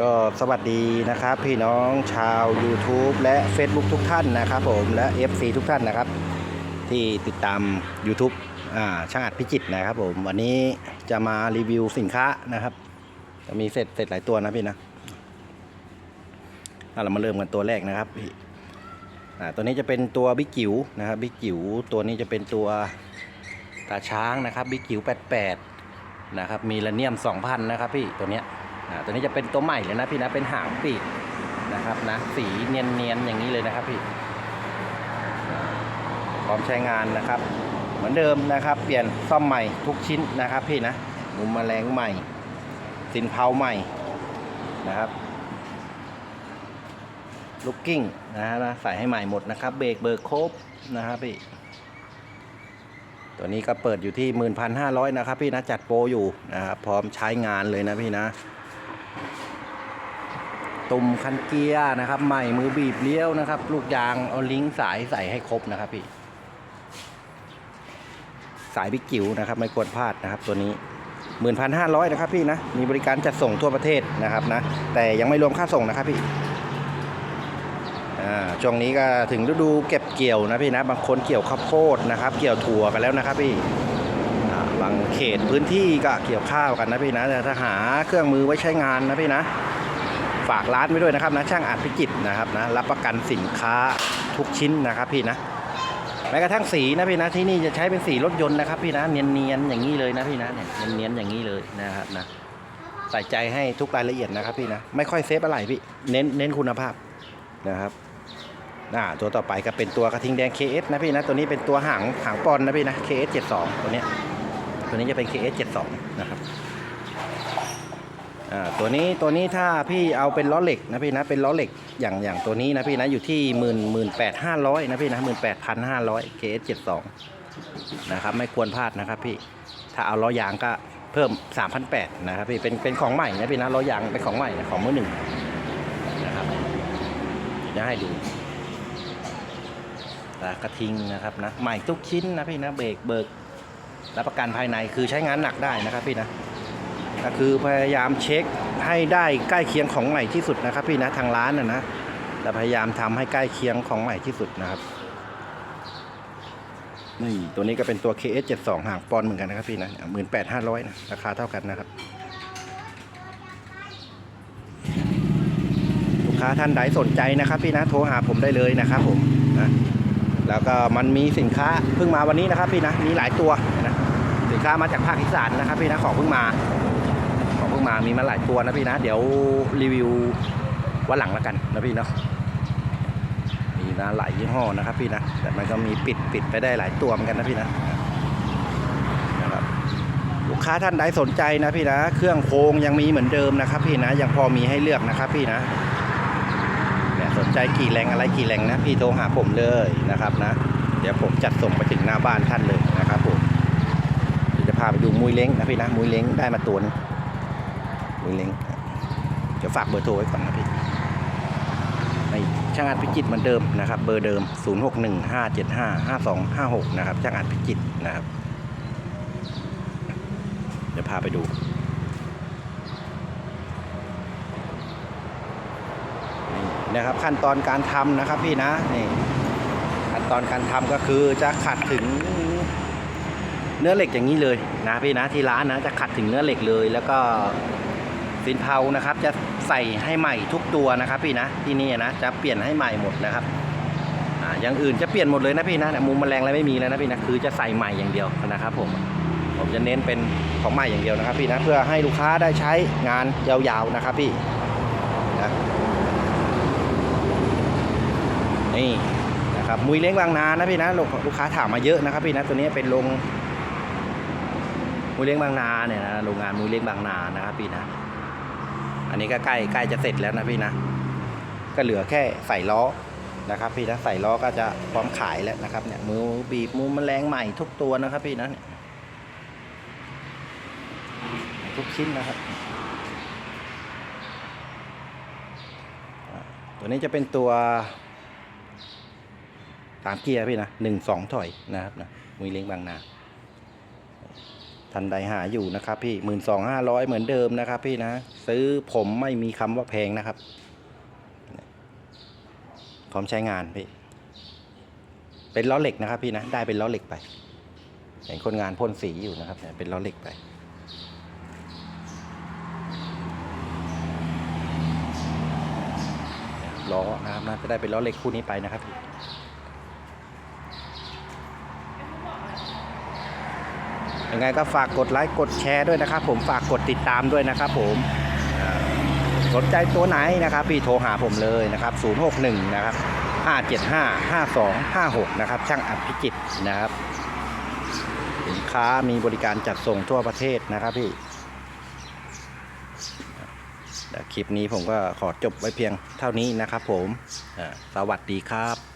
ก็สวัสดีนะครับ พี่น้องชาว YouTube และ Facebook ทุกท่านนะครับ ผมและ FC ทุกท่านนะครับ ที่ติดตาม YouTube อ่าช่างอัดพิจิตรนะครับ ผมวันนี้จะมารีวิวสินค้านะครับ จะมีเสร็จเสร็จหลายตัวนะพี่นะอะเรามาเริ่มกันตัวแรกนะครับพี่อ่าตัวนี้จะเป็นตัวบิ๊กจิ๋วนะครับบิ๊กจิ๋วตัวนี้จะเป็นตัวตาช้างนะครับบิ๊กจิ๋ว88นะครับมีลาเนียม 2,000 นะครับพี่ตัวเนี้ย อ่าตัวนี้จะเป็นตัวใหม่เลยนะพี่นะเป็นหางปีกนะครับนะสีเนียนๆอย่างนี้เลยนะครับพี่พร้อมใช้งานนะครับ เหมือนเดิมนะครับ เปลี่ยนซ่อมใหม่ทุกชิ้นนะครับ พี่นะมุมแมลงใหม่ สินเผาใหม่นะครับลูกกิ้งนะฮะนะใส่ให้ใหม่หมดนะครับ เบรกเบอร์ครบนะครับพี่ตัวนี้ก็เปิดอยู่ที่11,500 นะครับพี่นะจัดโปรอยู่นะครับพร้อมใช้งานเลยนะพี่นะ ตุ่มคันเกียร์นะครับใหม่มือบีบเลี้ยวนะครับ ลูกยางเอาลิงก์สายใส่ให้ครบนะครับพี่ สายบิ๊กจิ๋วนะครับไม่ควรพลาดนะครับ ตัวนี้11,500นนะครับพี่นะ มีบริการจัดส่งทั่วประเทศนะครับนะ แต่ยังไม่รวมค่าส่งนะครับพี่ช่วงนี้ก็ถึงฤดูเก็บเกี่ยวนะพี่นะ บางคนเกี่ยวข้าวโพดนะครับ เกี่ยวถั่วกันแล้วนะครับพี่บางเขตพื้นที่ก็เกี่ยวข้าวกันนะพี่นะแต่ถ้าหาเครื่องมือไว้ใช้งานนะพี่นะ ฝากร้านไว้ด้วยนะครับนะช่างอาจพิจิตนะครับนะรับประกันสินค้าทุกชิ้นนะครับพี่นะแม้กระทั่งสีนะพี่นะที่นี่จะใช้เป็นสีรถยนต์นะครับพี่นะเนียนๆอย่างนี้เลยนะพี่นะเนี่ยเนียนๆอย่างนี้เลยนะครับนะใส่ใจให้ทุกรายละเอียดนะครับพี่นะไม่ค่อยเซฟอะไรพี่เน้นเน้นคุณภาพนะครับอ่าตัวต่อไปก็เป็นตัวกระทิงแดง KS นะพี่นะตัวนี้เป็นตัวหางหางปอนนะพี่นะ KS 72 ตัวเนี้ยตัวนี้จะเป็น KS 72 นะครับ อ่าตัวนี้ตัวนี้ถ้าพี่เอาเป็นล้อเหล็กนะพี่นะเป็นล้อเหล็กอย่างอย่างตัวนี้นะพี่นะอยู่ที่หมื่นหมื่นแปดห้าร้อยนะพี่นะหมื่นแปดพันห้าร้อยเคสเจ็ดสองนะครับไม่ควรพลาดนะครับพี่ถ้าเอาล้อยางก็เพิ่มสามพันแปดนะครับพี่เป็นเป็นของใหม่นะพี่นะล้อยางเป็นของใหม่ของมือหนึ่งนะครับจะให้ดูตากระทิงนะครับนะใหม่ทุกชิ้นนะพี่นะเบรกเบิกรับประกันภายในคือใช้งานหนักได้นะครับพี่นะ คือพยายามเช็คให้ได้ใกล้เคียงของใหม่ที่สุดนะครับ พี่นะทางร้านนะนะแต่พยายามทำให้ใกล้เคียงของใหม่ที่สุดนะครับนี่ตัวนี้ก็เป็นตัว KS 72 ห่างปอนด์เหมือนกันนะครับพี่นะหมื่นแปดห้าร้อยนะราคาเท่ากันนะครับ ลูกค้าท่านใดสนใจนะครับ พี่นะโทรหาผมได้เลยนะครับผมนะแล้วก็มันมีสินค้าเพิ่งมาวันนี้นะครับ พี่นะมีหลายตัวนะสินค้ามาจากภาคอีสานนะครับ พี่นะของเพิ่งมา พิ่งมามีมาหลายตัวนะพี่นะ เดี๋ยวรีวิววันหลังแล้วกันนะพี่เนาะมีนะหลายยี่ห้อนะครับ พี่นะ แต่มันก็มีปิดปิดไปได้หลายตัวเหมือนกันนะพี่นะนะครับลูกค้าท่านใดสนใจนะพี่นะ เครื่องโครงยังมีเหมือนเดิมนะครับ พี่นะยังพอมีให้เลือกนะครับ พี่นะเนี่ยสนใจกี่แรงอะไรกี่แรงนะ พี่โทรหาผมเลยนะครับนะ เดี๋ยวผมจัดส่งไปถึงหน้าบ้านท่านเลยนะครับผมจะพาไปดูมุยเล้งนะพี่นะมุยเล้งได้มาตัวนึง มุยเล้งเดี๋ยวฝากเบอร์โทรไว้ก่อนนะพี่ในช่างอาจพิจิตเหมือนเดิมนะครับ เบอร์เดิม 0615755256 นะครับช่างอาจพิจิตนะครับ เดี๋ยวพาไปดูนี่นะครับขั้นตอนการทำนะครับพี่นะนี่ขั้นตอนการทำก็คือจะขัดถึงเนื้อเหล็กอย่างนี้เลยนะพี่นะที่ร้านนะจะขัดถึงเนื้อเหล็กเลย แล้วก็ สินเผานะครับ จะใส่ให้ใหม่ทุกตัวนะครับ พี่นะที่นี่นะจะเปลี่ยนให้ใหม่หมดนะครับอ่าอย่างอื่นจะเปลี่ยนหมดเลยนะพี่นะมุมแมลงอะไรไม่มีแล้วนะพี่นะคือจะใส่ใหม่อย่างเดียวนะครับ ผมผมจะเน้นเป็นของใหม่อย่างเดียวนะครับ พี่นะเพื่อให้ลูกค้าได้ใช้งานยาวๆนะครับ พี่นะนี่นะครับมุยเล้งบางนานะพี่นะลูกค้าถามมาเยอะนะครับ พี่นะตัวนี้เป็นโรงมูเลี้ยงบางนาเนี่ยนะโรงงานมูเลี้ยงบางนานะครับพี่นะ อันนี้ก็ใกล้ใกล้จะเสร็จแล้วนะพี่นะ ก็เหลือแค่ใส่ล้อนะครับ พี่นะใส่ล้อก็จะพร้อมขายแล้วนะครับเนี่ยมือบีบมือแมลงใหม่ทุกตัวนะครับ พี่นะเนี่ยทุกชิ้นนะครับ ตัวนี้จะเป็นตัวสามเกียร์พี่นะหนึ่งสองถอยนะครับนะมูเลี้ยงบางนา ท่านใดหาอยู่นะครับพี่หมื่นสองห้าร้อยเหมือนเดิมนะครับพี่นะ ซื้อผมไม่มีคำว่าแพงนะครับ พร้อมใช้งานพี่ เป็นล้อเหล็กนะครับพี่นะ ได้เป็นล้อเหล็กไป เห็นคนงานพ่นสีอยู่นะครับเป็นล้อเหล็กไปล้อนะครับน่าจะได้เป็นล้อเหล็กคู่นี้ไปนะครับพี่ ยังไงก็ฝากกดไลค์กดแชร์ด้วยนะครับ ผมฝากกดติดตามด้วยนะครับ ผมสนใจตัวไหนนะครับ พี่โทรหาผมเลยนะครับ 061 นะครับ 575 5256 นะครับ ช่างอัดพิจิตนะครับ สินค้ามีบริการจัดส่งทั่วประเทศนะครับพี่คลิปนี้ผมก็ขอจบไว้เพียงเท่านี้นะครับผม สวัสดีครับ